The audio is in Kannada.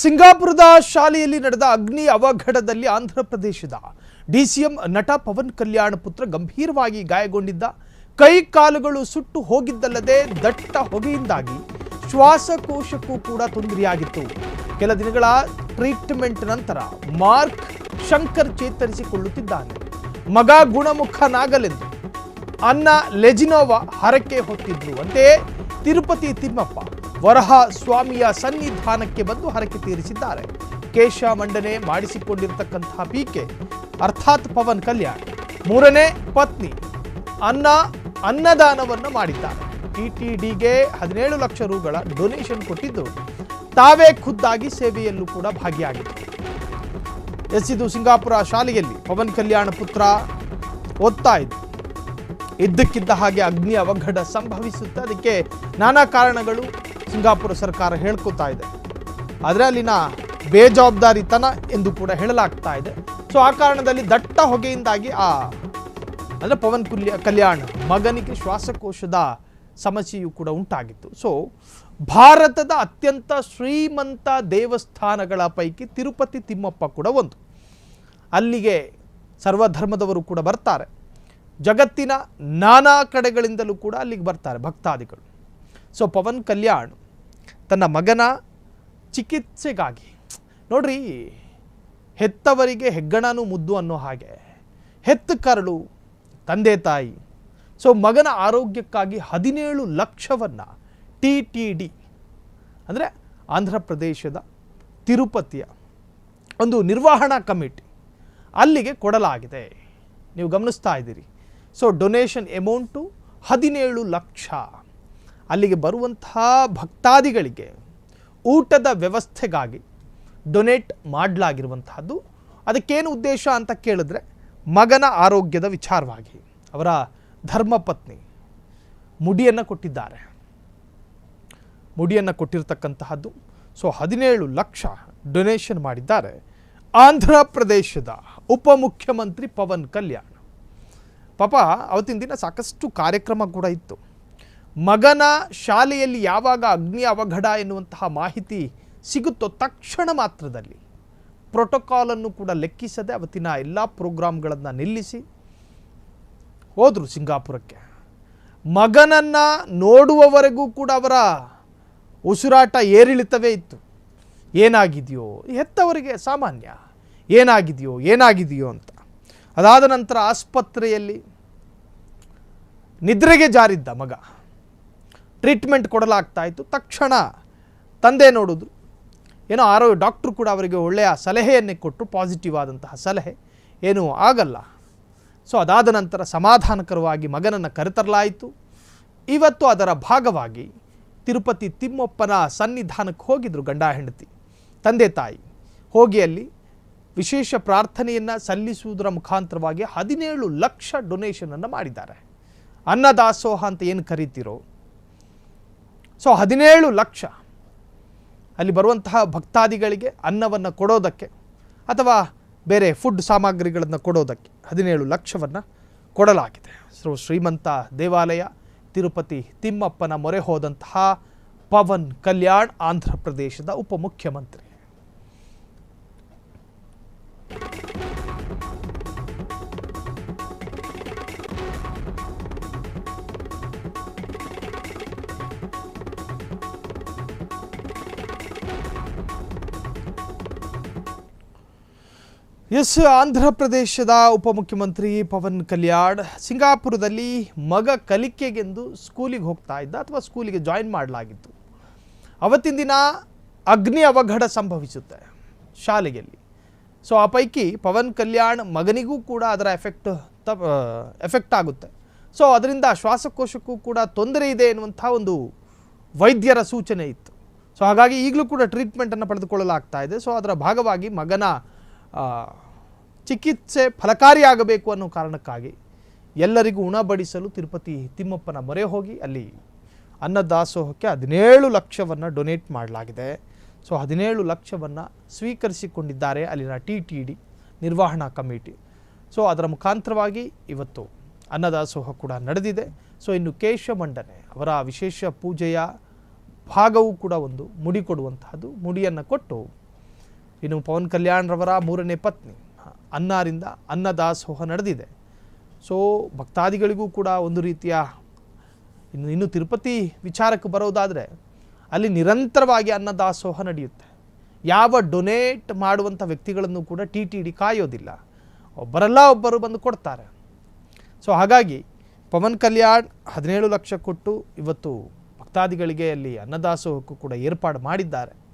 ಸಿಂಗಾಪುರದ ಶಾಲೆಯಲ್ಲಿ ನಡೆದ ಅಗ್ನಿ ಅವಘಡದಲ್ಲಿ ಆಂಧ್ರ ಪ್ರದೇಶದ ಡಿಸಿಎಂ ನಟ ಪವನ್ ಕಲ್ಯಾಣ್ ಪುತ್ರ ಗಂಭೀರವಾಗಿ ಗಾಯಗೊಂಡಿದ್ದ. ಕೈ ಕಾಲುಗಳು ಸುಟ್ಟು ಹೋಗಿದ್ದಲ್ಲದೆ ದಟ್ಟ ಹೊಗೆಯಿಂದಾಗಿ ಶ್ವಾಸಕೋಶಕ್ಕೂ ಕೂಡ ತೊಂದರೆಯಾಗಿತ್ತು. ಕೆಲ ದಿನಗಳ ಟ್ರೀಟ್ಮೆಂಟ್ ನಂತರ ಮಾರ್ಕ್ ಶಂಕರ್ ಚೇತರಿಸಿಕೊಳ್ಳುತ್ತಿದ್ದಾನೆ. ಮಗ ಗುಣಮುಖನಾಗಲೆಂದು ಅನ್ನ ಲೆಜಿನೋವಾ ಹರಕೆ ಹೊತ್ತಿದ್ರು ಅಂತೆಯೇ ತಿರುಪತಿ ತಿಮ್ಮಪ್ಪ. ವರಹ ಸ್ವಾಮಿಯ ಸನ್ನಿಧಾನಕ್ಕೆ ಬಂದು ಹರಕೆ ತೀರಿಸಿದ್ದಾರೆ. ಕೇಶ ಮಂಡನೆ ಮಾಡಿಸಿಕೊಂಡಿರತಕ್ಕಂತಹ ಪೀಕೆ, ಅರ್ಥಾತ್ ಪವನ್ ಕಲ್ಯಾಣ್. ಮೂರನೇ ಪತ್ನಿ, ಅನ್ನ, ಅನ್ನದಾನವನ್ನು ಮಾಡಿದ್ದಾರೆ. ಟಿಟಿಡಿಗೆ ಹದಿನೇಳು ಲಕ್ಷ ರೂಗಳ ಡೊನೇಷನ್ ಕೊಟ್ಟಿದ್ದು ತಾವೇ ಖುದ್ದಾಗಿ ಸೇವೆಯಲ್ಲೂ ಕೂಡ ಭಾಗಿಯಾಗಿದೆ. ಎಸ್ ಇದು ಸಿಂಗಾಪುರ ಶಾಲೆಯಲ್ಲಿ ಪವನ್ ಕಲ್ಯಾಣ ಪುತ್ರ ಓದ್ತಾ ಇದ್ದು. ಇದ್ದಕ್ಕಿದ್ದ ಹಾಗೆ ಅಗ್ನಿ ಅವಘಡ ಸಂಭವಿಸುತ್ತೆ. ಅದಕ್ಕೆ ನಾನಾ ಕಾರಣಗಳು ಸಿಂಗಾಪುರ ಸರ್ಕಾರ ಹೇಳ್ಕೊತಾ ಇದೆ. ಆದರೆ ಅಲ್ಲಿನ ಬೇಜವಾಬ್ದಾರಿತನ ಎಂದು ಕೂಡ ಹೇಳಲಾಗ್ತಾ ಇದೆ. ಸೊ ಆ ಕಾರಣದಲ್ಲಿ ದಟ್ಟ ಹೊಗೆಯಿಂದಾಗಿ ಆ, ಅಂದರೆ ಪವನ್ ಕುಲ್ಯ, ಕಲ್ಯಾಣ್ ಮಗನಿಗೆ ಶ್ವಾಸಕೋಶದ ಸಮಸ್ಯೆಯೂ ಕೂಡ ಉಂಟಾಗಿತ್ತು. ಸೊ ಭಾರತದ ಅತ್ಯಂತ ಶ್ರೀಮಂತ ದೇವಸ್ಥಾನಗಳ ಪೈಕಿ ತಿರುಪತಿ ತಿಮ್ಮಪ್ಪ ಕೂಡ ಒಂದು. ಅಲ್ಲಿಗೆ ಸರ್ವಧರ್ಮದವರು ಕೂಡ ಬರ್ತಾರೆ. ಜಗತ್ತಿನ ನಾನಾ ಕಡೆಗಳಿಂದಲೂ ಕೂಡ ಅಲ್ಲಿಗೆ ಬರ್ತಾರೆ ಭಕ್ತಾದಿಗಳು. ಸೊ ಪವನ್ ಕಲ್ಯಾಣ್ ತನ್ನ ಮಗನ ಚಿಕಿತ್ಸೆಗಾಗಿ. ನೋಡ್ರಿ, ಹೆತ್ತವರಿಗೆ ಹೆಗ್ಗಣನೂ ಮುದ್ದು ಅನ್ನೋ ಹಾಗೆ. ಹೆತ್ತ ಕರಳು, ತಂದೆ ತಾಯಿ. ಸೊ ಮಗನ ಆರೋಗ್ಯಕ್ಕಾಗಿ ಹದಿನೇಳು ಲಕ್ಷವನ್ನು ಟಿ ಟಿ ಡಿ, ಅಂದರೆ ಆಂಧ್ರ ಪ್ರದೇಶದ ತಿರುಪತಿಯ ಒಂದು ನಿರ್ವಹಣಾ ಕಮಿಟಿ ಅಲ್ಲಿಗೆ ಕೊಡಲಾಗಿದೆ. ನೀವು ಗಮನಿಸ್ತಾ ಇದ್ದೀರಿ. ಸೊ ಡೊನೇಷನ್ ಎಮೌಂಟು ಹದಿನೇಳು ಲಕ್ಷ. ಅಲ್ಲಿಗೆ ಬರುವಂತಹ ಭಕ್ತಾದಿಗಳಿಗೆ ಊಟದ ವ್ಯವಸ್ಥೆಗಾಗಿ ಡೊನೇಟ್ ಮಾಡಲಾಗಿರುವಂತಹದ್ದು. ಅದಕ್ಕೇನು ಉದ್ದೇಶ ಅಂತ ಕೇಳಿದ್ರೆ ಮಗನ ಆರೋಗ್ಯದ ವಿಚಾರವಾಗಿ ಅವರ ಧರ್ಮಪತ್ನಿ ಮುಡಿಯನ್ನು ಕೊಟ್ಟಿದ್ದಾರೆ. ಮುಡಿಯನ್ನು ಕೊಟ್ಟಿರತಕ್ಕಂತಹದ್ದು. ಸೊ ಹದಿನೇಳು ಲಕ್ಷ ಡೊನೇಷನ್ ಮಾಡಿದ್ದಾರೆ. ಆಂಧ್ರ ಪ್ರದೇಶದ ಉಪಮುಖ್ಯಮಂತ್ರಿ ಪವನ್ ಕಲ್ಯಾಣ್. ಪಾಪ, ಅವತ್ತಿನ ದಿನ ಸಾಕಷ್ಟು ಕಾರ್ಯಕ್ರಮ ಕೂಡ ಇತ್ತು. ಮಗನ ಶಾಲೆಯಲ್ಲಿ ಯಾವಾಗ ಅಗ್ನಿ ಅವಘಡ ಎನ್ನುವಂತಹ ಮಾಹಿತಿ ಸಿಗುತ್ತೋ ತಕ್ಷಣ ಮಾತ್ರದಲ್ಲಿ ಪ್ರೋಟೋಕಾಲನ್ನು ಕೂಡ ಲೆಕ್ಕಿಸದೆ ಅವತ್ತಿನ ಎಲ್ಲ ಪ್ರೋಗ್ರಾಮ್ಗಳನ್ನು ನಿಲ್ಲಿಸಿ ಹೋದರು ಸಿಂಗಾಪುರಕ್ಕೆ. ಮಗನನ್ನು ನೋಡುವವರೆಗೂ ಕೂಡ ಅವರ ಉಸಿರಾಟ ಏರಿಳಿತವೇ ಇತ್ತು. ಏನಾಗಿದೆಯೋ ಹೆತ್ತವರಿಗೆ ಸಾಮಾನ್ಯ. ಏನಾಗಿದೆಯೋ ಏನಾಗಿದೆಯೋ ಅಂತ. ಅದಾದ ನಂತರ ಆಸ್ಪತ್ರೆಯಲ್ಲಿ ನಿದ್ರೆಗೆ ಜಾರಿದ್ದ ಮಗ. ಟ್ರೀಟ್ಮೆಂಟ್ ಕೊಡಲಾಗ್ತಾ ಇತ್ತು ತಕ್ಷಣ ತಂದೆ ನೋಡಿದ್ರು ಏನೋ ಆರೋ ಡಾಕ್ಟ್ರು ಕೂಡ ಅವರಿಗೆ ಒಳ್ಳೆಯ ಸಲಹೆಯನ್ನೇ ಕೊಟ್ಟು ಪಾಸಿಟಿವ್ ಆದಂತಹ ಸಲಹೆ. ಏನೂ ಆಗಲ್ಲ. ಸೊ ಅದಾದ ನಂತರ ಸಮಾಧಾನಕರವಾಗಿ ಮಗನನ್ನು ಕರೆತರಲಾಯಿತು. ಇವತ್ತು ಅದರ ಭಾಗವಾಗಿ ತಿರುಪತಿ ತಿಮ್ಮಪ್ಪನ ಸನ್ನಿಧಾನಕ್ಕೆ ಹೋಗಿದ್ರು ಗಂಡ ಹೆಂಡತಿ. ತಂದೆ ತಾಯಿ ಹೋಗಿ ಅಲ್ಲಿ ವಿಶೇಷ ಪ್ರಾರ್ಥನೆಯನ್ನು ಸಲ್ಲಿಸುವುದರ ಮುಖಾಂತರವಾಗಿ ಹದಿನೇಳು ಲಕ್ಷ ಡೊನೇಷನನ್ನು ಮಾಡಿದ್ದಾರೆ. ಅನ್ನದಾಸೋಹ ಅಂತ ಏನು ಕರಿತೀರೋ? ಸೊ ಹದಿನೇಳು ಲಕ್ಷ. ಅಲ್ಲಿ ಬರುವಂತಹ ಭಕ್ತಾದಿಗಳಿಗೆ ಅನ್ನವನ್ನು ಕೊಡೋದಕ್ಕೆ ಅಥವಾ ಬೇರೆ ಫುಡ್ ಸಾಮಗ್ರಿಗಳನ್ನು ಕೊಡೋದಕ್ಕೆ ಹದಿನೇಳು ಲಕ್ಷವನ್ನು ಕೊಡಲಾಗಿದೆ. ಸೊ ಶ್ರೀಮಂತ ದೇವಾಲಯ ತಿರುಪತಿ ತಿಮ್ಮಪ್ಪನ ಮೊರೆ ಹೋದಂತಹ ಪವನ್ ಕಲ್ಯಾಣ್ ಆಂಧ್ರ ಪ್ರದೇಶದ ಉಪಮುಖ್ಯಮಂತ್ರಿ. ಎಸ್ ಆಂಧ್ರ ಪ್ರದೇಶದ ಉಪಮುಖ್ಯಮಂತ್ರಿ ಪವನ್ ಕಲ್ಯಾಣ್ ಸಿಂಗಾಪುರದಲ್ಲಿ ಮಗ ಕಲಿಕೆಗೆಂದು ಸ್ಕೂಲಿಗೆ ಹೋಗ್ತಾ ಇದ್ದ ಅಥವಾ ಸ್ಕೂಲಿಗೆ ಜಾಯಿನ್ ಮಾಡಲಾಗಿತ್ತು. ಅವತ್ತಿನ ದಿನ ಅಗ್ನಿ ಅವಘಡ ಸಂಭವಿಸುತ್ತೆ ಶಾಲೆಯಲ್ಲಿ. ಸೊ, ಆ ಪೈಕಿ ಪವನ್ ಕಲ್ಯಾಣ್ ಮಗನಿಗೂ ಕೂಡ ಅದರ ಎಫೆಕ್ಟ್ ಎಫೆಕ್ಟ್ ಆಗುತ್ತೆ. ಸೊ, ಅದರಿಂದ ಶ್ವಾಸಕೋಶಕ್ಕೂ ಕೂಡ ತೊಂದರೆ ಇದೆ ಎನ್ನುವಂಥ ಒಂದು ವೈದ್ಯರ ಸೂಚನೆ ಇತ್ತು. ಸೊ, ಹಾಗಾಗಿ ಈಗಲೂ ಕೂಡ ಟ್ರೀಟ್ಮೆಂಟನ್ನು ಪಡೆದುಕೊಳ್ಳಲಾಗ್ತಾ ಇದೆ. ಸೊ, ಅದರ ಭಾಗವಾಗಿ ಮಗನ ಚಿಕಿತ್ಸೆ ಫಲಕಾರಿಯಾಗಬೇಕು ಅನ್ನೋ ಕಾರಣಕ್ಕಾಗಿ ಎಲ್ಲರಿಗೂ ಉಣಬಡಿಸಲು ತಿರುಪತಿ ತಿಮ್ಮಪ್ಪನ ಮೊರೆ ಹೋಗಿ ಅಲ್ಲಿ ಅನ್ನದಾಸೋಹಕ್ಕೆ ಹದಿನೇಳು ಲಕ್ಷವನ್ನು ಡೊನೇಟ್ ಮಾಡಲಾಗಿದೆ. ಸೊ, ಹದಿನೇಳು ಲಕ್ಷವನ್ನು ಸ್ವೀಕರಿಸಿಕೊಂಡಿದ್ದಾರೆ ಅಲ್ಲಿನ ಟಿ ಟಿ ಡಿ ನಿರ್ವಹಣಾ ಕಮಿಟಿ. ಸೊ, ಅದರ ಮುಖಾಂತರವಾಗಿ ಇವತ್ತು ಅನ್ನದಾಸೋಹ ಕೂಡ ನಡೆದಿದೆ. ಸೊ, ಇನ್ನು ಕೇಶ ಮಂಡನೆ ಅವರ ವಿಶೇಷ ಪೂಜೆಯ ಭಾಗವೂ ಕೂಡ ಒಂದು ಮುಡಿ ಕೊಡುವಂತಹದ್ದು ಮುಡಿಯನ್ನು ಕೊಟ್ಟು ಇನ್ನು ಪವನ್ ಕಲ್ಯಾಣ್ ರವರ ಮೂರನೇ ಪತ್ನಿ, ಅನ್ನಾರಿಂದ ಅನ್ನದಾಸೋಹ ನಡೆದಿದೆ. ಸೊ ಭಕ್ತಾದಿಗಳಿಗೂ ಕೂಡ ಒಂದು ರೀತಿಯ ಇನ್ನು ಇನ್ನು ತಿರುಪತಿ ವಿಚಾರಕ್ಕೆ ಬರೋದಾದರೆ, ಅಲ್ಲಿ ನಿರಂತರವಾಗಿ ಅನ್ನದಾಸೋಹ ನಡೆಯುತ್ತೆ. ಯಾವ ಡೊನೇಟ್ ಮಾಡುವಂಥ ವ್ಯಕ್ತಿಗಳನ್ನು ಕೂಡ ಟಿ ಟಿ ಡಿ ಕಾಯೋದಿಲ್ಲ. ಒಬ್ಬರಲ್ಲ ಒಬ್ಬರು ಬಂದು ಕೊಡ್ತಾರೆ. ಸೊ ಹಾಗಾಗಿ ಪವನ್ ಕಲ್ಯಾಣ್ ಹದಿನೇಳು ಲಕ್ಷ ಕೊಟ್ಟು ಇವತ್ತು ಭಕ್ತಾದಿಗಳಿಗೆ ಅಲ್ಲಿ ಅನ್ನದಾಸೋಹಕ್ಕೂ ಕೂಡ ಏರ್ಪಾಡು ಮಾಡಿದ್ದಾರೆ.